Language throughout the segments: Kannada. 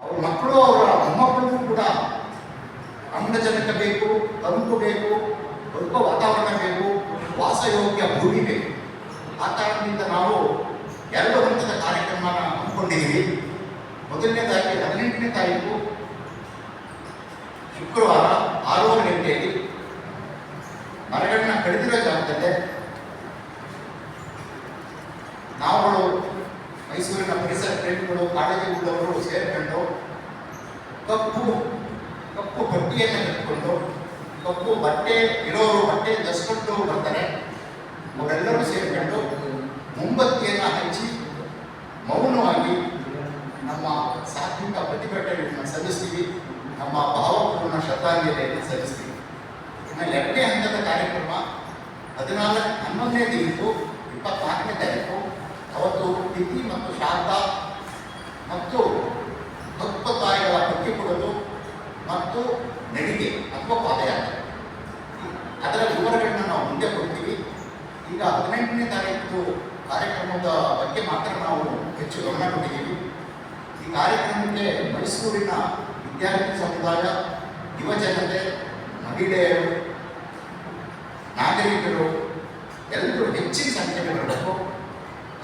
ಅವ್ರ ಮಕ್ಕಳು ಅವರ ಮೊಮ್ಮಕ್ಕಳಿಗೂ ಕೂಡ ಆಮ್ಲಜನಕ ಬೇಕು, ತಂಪು ಬೇಕು ಬದುಕೋ ವಾತಾವರಣ ಬೇಕು, ವಾಸಯೋಗ್ಯ ಭೂಮಿ ಬೇಕು. ಆ ಕಾರಣದಿಂದ ನಾವು ಎರಡು ಹಂತದ ಕಾರ್ಯಕ್ರಮನ ಹಮ್ಮಿಕೊಂಡಿದ್ದೀವಿ. ಮೊದಲನೇದಾಗಿ ಹದಿನೆಂಟನೇ ತಾರೀಕು ಶುಕ್ರವಾರ ಆರೂವರೆ ಗಂಟೆಯಲ್ಲಿ ಮರಗಳನ್ನ ಕಡಿದಿರೋ ಜಾಗದಲ್ಲೇ ನಾವುಗಳು ಮೈಸೂರಿನ ಪ್ರೇಮಿಗಳು ಉಳ್ಳವರು ಸೇರಿಕೊಂಡು ಕಪ್ಪು ಕಪ್ಪು ಬಟ್ಟೆಯನ್ನು ಕಟ್ಟಿಕೊಂಡು ಕಪ್ಪು ಬಟ್ಟೆ ಇರೋರು ಬಟ್ಟೆ ದಸ್ಕೊಂಡು ಬರ್ತಾರೆ. ಅವರೆಲ್ಲರೂ ಸೇರಿಕೊಂಡು ಮುಂಬತ್ತಿಯನ್ನು ಹಚ್ಚಿ ಮೌನವಾಗಿ ನಮ್ಮ ಸಾತ್ವಿಕ ಪ್ರತಿಭಟನೆಯನ್ನು ಸಲ್ಲಿಸ್ತೀವಿ. ನಮ್ಮ ಭಾವಪೂರ್ಣ ಶ್ರದ್ಧಾಂಜಲಿಯನ್ನು ಸಲ್ಲಿಸ್ತೀವಿ. ಇನ್ನು ಎರಡನೇ ಹಂತದ ಕಾರ್ಯಕ್ರಮ ಹದಿನಾಲ್ಕು, ಹನ್ನೊಂದನೇ ದಿನಕ್ಕೂ ಇಪ್ಪತ್ನಾಲ್ಕನೇ ತಾರೀಕು. ಅವತ್ತು ತಿಥಿ ಮತ್ತು ಶಾರದ ಮತ್ತು ಭಕ್ತ ತಾಯಿಗಳ ಪಟ್ಟಿ ಕೊಡೋದು ಮತ್ತು ನಡಿಗೆ ಅಥವಾ ಪಾದಯಾತ್ರೆ. ಅದರ ವಿವರಗಳನ್ನ ನಾವು ಮುಂದೆ ಕೊಡ್ತೀವಿ. ಈಗ ಹದಿನೆಂಟನೇ ತಾರೀಕು ಕಾರ್ಯಕ್ರಮದ ಬಗ್ಗೆ ಮಾತ್ರ ನಾವು ಹೆಚ್ಚು ಗಮನ ಕೊಟ್ಟಿದ್ದೀವಿ. ಈ ಕಾರ್ಯಕ್ರಮಕ್ಕೆ ಮೈಸೂರಿನ ವಿದ್ಯಾರ್ಥಿ ಸಮುದಾಯ ಯುವಜನತೆ ಮಹಿಳೆಯರು, ನಾಗರಿಕರು, ಎಲ್ಲರೂ ಹೆಚ್ಚಿನ ಸಂಖ್ಯೆಯಲ್ಲಿ ಬರಬೇಕು.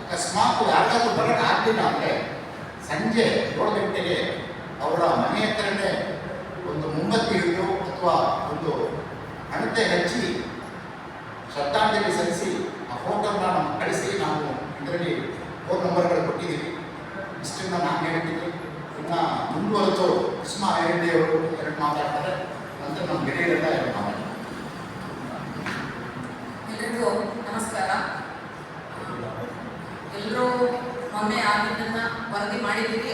ಅಕಸ್ಮಾತ್ ಯಾರಾದರೂ ಆಗಲಿಲ್ಲ ಅಂದರೆ ಸಂಜೆ ಏಳು ಗಂಟೆಗೆ ಅವರ ಮನೆ ಹತ್ರನೇ ಒಂದು ಮುಂಬತ್ತಿ ಹಿಡಿದು ಅಥವಾ ಒಂದು ಹಣತೆ ಹಚ್ಚಿ ಶ್ರದ್ಧಾಂಜಲಿ ಸಲ್ಲಿಸಿ ಆ ಫೋಟೋನ ನಮ್ಗೆ ಕಳಿಸಿ, ನಾವು ಇದರಲ್ಲಿ ಫೋನ್ ನಂಬರ್ಗಳು ಕೊಟ್ಟಿದ್ದೀವಿ. ಇಷ್ಟನ್ನು ನಾನು ಹೇಳ್ತೀನಿ. ಇನ್ನು ಮುಂದುವರೆದು ಕುಸುಮಾ ಹೇಳಿದೆಯವರು ಎರಡು ಮಾತಾಡ್ತಾರೆ. ನಂತರ ನಮ್ಮ ಗೆಳೆಯರೆಲ್ಲ ವರದಿ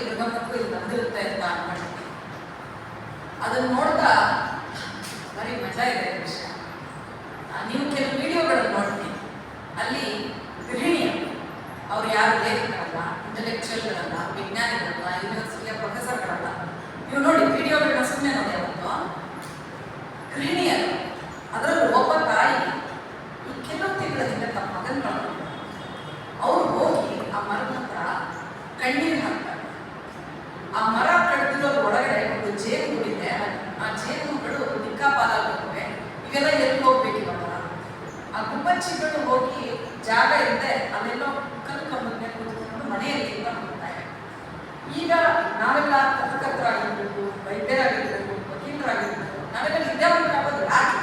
ಈಗ ನಾವೆಲ್ಲ ಪತ್ರಕರ್ತರಾಗಿರ್ಬೇಕು ವೈದ್ಯರಾಗಿರ್ಬೇಕು, ವಕೀಲರಾಗಿರ್ಬೇಕು, ನಾವೆಲ್ಲ ವಿದ್ಯಾವಂತರಾಗೋದು ಯಾಕೆ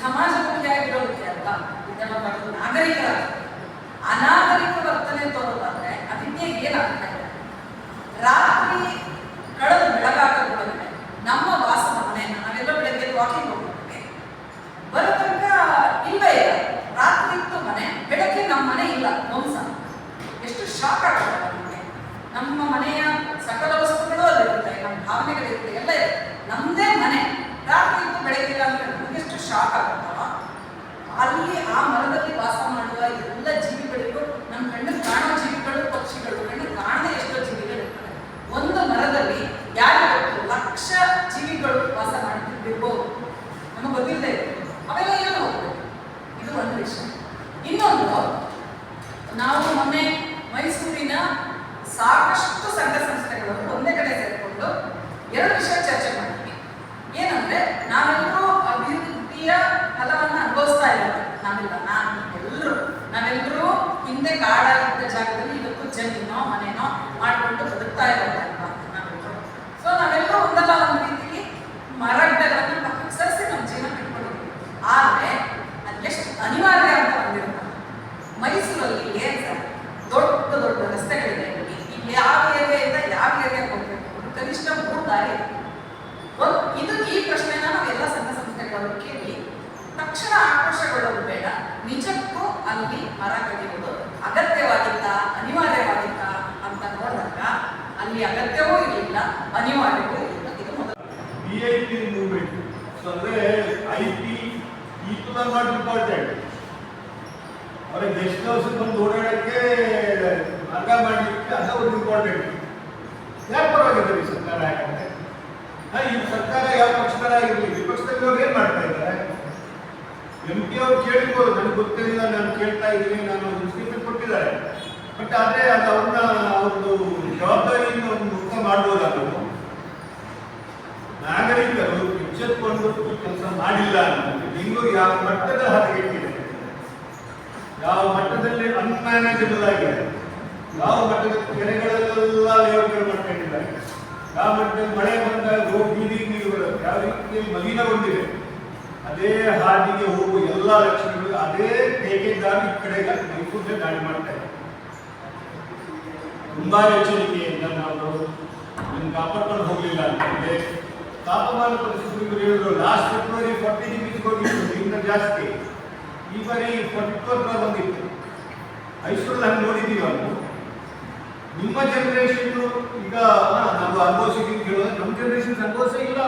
ಸಮಾಜಮುಖಿಯಾಗಿರೋದಕ್ಕೆ ಅಲ್ಲ ವಿದ್ಯಾವಂತರಾಗೋದು ನಾಗರಿಕರ ಅನಾಗರಿಕ ವರ್ತನೆ ತೋರೋದಾದ್ರೆ ಅದಕ್ಕೆ ಏನಾಗ್ತಾ ಇನ್ನೊಂದು ನಾವು ಮೊನ್ನೆ ಮೈಸೂರಿನ ಸಾಕಷ್ಟು ಸಂಘ ಸಂಸ್ಥೆಗಳು ಒಂದೇ ಕಡೆ ಸೇರಿಕೊಂಡು ಎರಡು ವಿಷಯ ಚರ್ಚೆ ಮಾಡಿದ್ವಿ. ಏನಂದ್ರೆ, ನಾವೆಲ್ಲರೂ ಅಭಿವೃದ್ಧಿಯ ಫಲವನ್ನು ಅನುಭವಿಸ್ತಾ ಇಲ್ಲ. ನಾವೆಲ್ಲ, ನಾನು, ಎಲ್ಲರೂ. ನಾವೆಲ್ಲರೂ ಹಿಂದೆ ಕಾಡಾಗಿದ್ದ ಜಾಗದಲ್ಲಿ ಇದಕ್ಕೂ ಜಮೀನೋ, ಮನೆನೋ ಮಾಡಿಕೊಂಡು ಬದುಕ್ತಾ ಇದ್ದಾರೆ ಅಲ್ವಾ ನಾವೆಲ್ಲರೂ ಸೊ ನಾವೆಲ್ಲರೂ ಒಂದಲ್ಲ ಒಂದು ರೀತಿಲಿ ಮರ ಗಿಡಗಳನ್ನ ಪಕ್ಕಕ್ಕೆ ಸರಿಸಿ ನಮ್ಮ ಜೀವನ ಕಟ್ಕೊಂಡಿದ್ದೀವಿ ಆದ್ರೆ ಅದೆಷ್ಟು ಅನಿವಾರ್ಯ ಅಂತ ಬಂದಿರುತ್ತೆ ಮೈಸೂರಲ್ಲಿ ಏನ್ ಸರ್ ದೊಡ್ಡ ದೊಡ್ಡ ರಸ್ತೆಗಳಿದೆ ಇಲ್ಲಿ ಇಲ್ಲಿ ಯಾವ ಏರಿಯಾದಿಂದ ಯಾವ ಏರಿಯಾಗೆ ಹೋಗ್ಬೇಕು ಕನಿಷ್ಠ ಮೂರು ದಾರಿ ಇದೆ. ಒಂದ್ ಇದು ಈ ಪ್ರಶ್ನೆನ ನಾವೆಲ್ಲ ಸಂಘ ಸಂಸ್ಥೆಗಳು ಕೇಳಿ ತಕ್ಷಣ ಆಕ್ರೋಶಗೊಳ್ಳೋದು ಬೇಡ. ನಿಜಕ್ಕೂ ಅಲ್ಲಿ ಮರ ಕಡಿಯೋದು ಅಗತ್ಯವಾಗಿತ್ತ ಅನಿವಾರ್ಯವಾಗಿತ್ತ ಅಂತ ನೋಡಿದಾಗ ಅಲ್ಲಿ ಅಗತ್ಯವೂ ಇರಲಿಲ್ಲ ಅನಿವಾರ್ಯವೂ ಇರಲಿಲ್ಲ ಇದು ಮೊದಲು. ಮೂವ್ಮೆಂಟ್ ಅಂದ್ರೆ ಐ ಟು ನಾಟ್ ಇಂಪಾರ್ಟೆಂಟ್ ಅವ್ರಿಗೆ ಗೆಸ್ಟ್ ಹೌಸ್ ಬಂದು ಓಡಾಡಕ್ಕೆ ಮಾರ್ಗ ಮಾಡಲಿಕ್ಕೆ ಅದು ಒಂದು ಇಂಪಾರ್ಟೆಂಟ್ ಯಾಕೆ ಪರವಾಗಿದ್ದಾರೆ ಸರ್ಕಾರ ಯಾಕಂದ್ರೆ? ಈ ಸರ್ಕಾರ ಯಾವ ಪಕ್ಷದರ ಆಗಿರಲಿ ಇದ್ದೀನಿ ನಾನು ಸ್ಟೇಟ್ಮೆಂಟ್ ಕೊಟ್ಟಿದ್ದಾರೆ. ಬಟ್ ಆದರೆ ಅದು ಅವ್ರನ್ನ ಒಂದು ಜವಾಬ್ದಾರಿಯಿಂದ ಒಂದು ಮುಕ್ತ ಮಾಡ್ಬೋದಾದ್ರು ನಾಗರಿಕರು ಎಚ್ಚೆತ್ತುಕೊಂಡು ಕೆಲಸ ಮಾಡಿಲ್ಲ ಇನ್ನೂ ಯಾವ ಮಟ್ಟದ ಹದಗೆಟ್ಟಿದೆ ಯಾವ ಮಟ್ಟದಲ್ಲಿ ಅನ್ಮ್ಯಾನೇಜಬಲ್ ಆಗಿದೆ ಯಾವ ಮಟ್ಟದ ಕೆರೆಗಳಲ್ಲೆಲ್ಲ ಲೇಔಟ್ಗಳು ಮಾಡ್ಕೊಂಡಿದ್ದಾರೆ? ಯಾವ ಮಟ್ಟದಲ್ಲಿ ಮಳೆ ಬಂದಾಗ ಹೋಗಿ ಬೀದಿ ನೀರು ಯಾವ ರೀತಿಯಲ್ಲಿ ಮಲೀನಗೊಂಡಿದೆ? ಅದೇ ಹಾದಿಗೆ ಹೋಗುವ ಎಲ್ಲ ಲಕ್ಷಣಗಳು ಅದೇ ಟೇಕೆದಾರ ಈ ಕಡೆಗೆ ಮೈಸೂರಿಗೆ ದಾಳಿ ಮಾಡ್ತಾ ಇದೆ ತುಂಬಾ ಎಚ್ಚರಿಕೆಯಿಂದ ನಾವು ನಿಮ್ಗೆ ಕಾಪಾಡ್ಕೊಂಡು ಹೋಗಲಿಲ್ಲ ಅಂತಂದ್ರೆ ತಾಪಮಾನ ಪರಿಸ್ಥಿತಿ ಹೇಳಿದ್ರು ಲಾಸ್ಟ್ ಫೆಬ್ರವರಿ ಫಾರ್ಟಿ ಡಿಗ್ರೀಸ್ ಹೋಗಿತ್ತು ಇನ್ನ ಜಾಸ್ತಿ. ಈ ಬಾರಿ ಫಾರ್ಟಿ ಫೋರ್ ಬಂದಿತ್ತು. ಮೈಸೂರಲ್ಲಿ ಹಂಗೆ ನೋಡಿದ್ದೀವಿ ನಾವು ನಿಮ್ಮ ಜನರೇಷನ್ ಈಗ ನಾವು ಅನುಭವಿಸಿದ್ದೀವಿ ಕೇಳೋದು ನಮ್ಮ ಜನರೇಷನ್ ಅನುಭವಿಸೇ ಇಲ್ಲ.